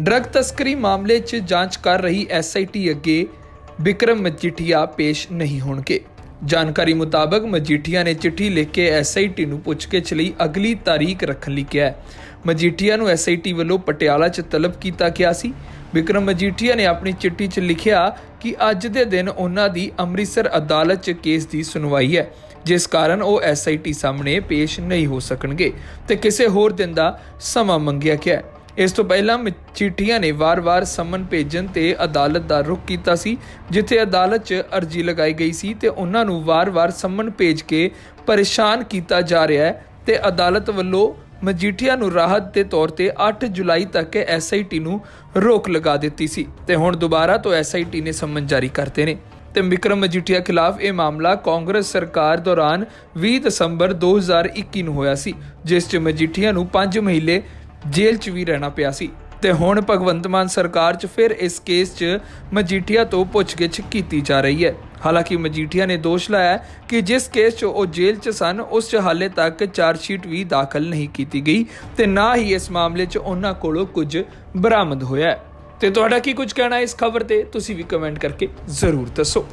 Drug ਤਸਕਰੀ ਮਾਮਲੇ 'ਚ ਜਾਂਚ ਕਰ ਰਹੀ ਐਸਆਈਟੀ ਅੱਗੇ ਵਿਕਰਮ ਮਜੀਠੀਆ ਪੇਸ਼ ਨਹੀਂ ਹੋਣਗੇ। ਜਾਣਕਾਰੀ ਮੁਤਾਬਕ ਮਜੀਠੀਆ ਨੇ ਚਿੱਠੀ ਲਿਖ ਕੇ ਐਸਆਈਟੀ ਨੂੰ ਪੁੱਛਗਿੱਛ ਲਈ ਅਗਲੀ ਤਾਰੀਖ ਰੱਖਣ ਲਈ ਕਿਹਾ। ਮਜੀਠੀਆ ਨੂੰ ਐਸਆਈਟੀ ਵੱਲੋਂ ਪਟਿਆਲਾ 'ਚ ਤਲਬ ਕੀਤਾ ਗਿਆ ਸੀ। ਵਿਕਰਮ ਮਜੀਠੀਆ ਨੇ ਆਪਣੀ ਚਿੱਠੀ 'ਚ ਲਿਖਿਆ ਕਿ ਅੱਜ ਦੇ ਦਿਨ ਉਹਨਾਂ ਦੀ ਅੰਮ੍ਰਿਤਸਰ ਅਦਾਲਤ 'ਚ ਕੇਸ ਦੀ ਸੁਣਵਾਈ ਹੈ, ਜਿਸ ਕਾਰਨ ਉਹ ਐਸਆਈਟੀ ਸਾਹਮਣੇ ਪੇਸ਼ ਨਹੀਂ ਹੋ ਸਕਣਗੇ ਤੇ ਕਿਸੇ ਹੋਰ ਦਿਨ ਦਾ ਸਮਾਂ ਮੰਗਿਆ ਗਿਆ ਇਸ ਤੋਂ ਪਹਿਲਾਂ ਮਜੀਠੀਆ ਨੇ ਵਾਰ-ਵਾਰ ਸਮਨ ਭੇਜਣ ਤੇ ਅਦਾਲਤ ਦਾ ਰੁਖ ਕੀਤਾ ਸੀ, ਜਿੱਥੇ ਅਦਾਲਤ 'ਚ ਅਰਜ਼ੀ ਲਗਾਈ ਗਈ ਸੀ ਤੇ ਉਹਨਾਂ ਨੂੰ ਵਾਰ-ਵਾਰ ਸਮਨ ਭੇਜ ਕੇ ਪਰੇਸ਼ਾਨ ਕੀਤਾ ਜਾ ਰਿਹਾ ਹੈ ਤੇ ਅਦਾਲਤ ਵੱਲੋਂ ਮਜੀਠੀਆ ਨੂੰ ਰਾਹਤ ਦੇ ਤੌਰ ਤੇ 8 ਜੁਲਾਈ ਤੱਕ ਐਸਆਈਟੀ ਨੂੰ ਰੋਕ ਲਗਾ ਦਿੱਤੀ ਸੀ। ਤੇ ਹੁਣ ਦੁਬਾਰਾ ਤੋਂ ਐਸਆਈਟੀ ਨੇ ਸਮਨ ਜਾਰੀ ਕਰਤੇ ਨੇ। ਤੇ ਵਿਕਰਮ ਮਜੀਠੀਆ ਖਿਲਾਫ ਇਹ ਮਾਮਲਾ ਕਾਂਗਰਸ ਸਰਕਾਰ ਦੌਰਾਨ 20 ਦਸੰਬਰ 2021 ਨੂੰ ਹੋਇਆ ਸੀ, ਜਿਸ 'ਚ ਮਜੀਠੀਆ ਨੂੰ 5 ਮਹੀਨੇ ਜੇਲ੍ਹ 'ਚ ਵੀ ਰਹਿਣਾ ਪਿਆ ਸੀ ਤੇ ਹੁਣ ਭਗਵੰਤ ਮਾਨ ਸਰਕਾਰ 'ਚ ਫਿਰ ਇਸ ਕੇਸ 'ਚ ਮਜੀਠੀਆ ਤੋਂ ਪੁੱਛਗਿੱਛ ਕੀਤੀ ਜਾ ਰਹੀ ਹੈ। ਹਾਲਾਂਕਿ ਮਜੀਠੀਆ ਨੇ ਦੋਸ਼ ਲਾਇਆ ਕਿ ਜਿਸ ਕੇਸ 'ਚ ਉਹ ਜੇਲ੍ਹ 'ਚ ਸਨ, ਉਸ 'ਚ ਹਾਲੇ ਤੱਕ ਚਾਰਜ ਸ਼ੀਟ ਵੀ ਦਾਖਲ ਨਹੀਂ ਕੀਤੀ ਗਈ ਤੇ ਨਾ ਹੀ ਇਸ ਮਾਮਲੇ 'ਚ ਉਹਨਾਂ ਕੋਲੋਂ ਕੁਝ ਬਰਾਮਦ ਹੋਇਆ ਹੈ। ਤੇ ਤੁਹਾਡਾ ਕੀ ਕੁਝ ਕਹਿਣਾ ਇਸ ਖਬਰ ਤੇ? ਤੁਸੀਂ ਵੀ ਕਮੈਂਟ ਕਰਕੇ ਜ਼ਰੂਰ ਦੱਸੋ।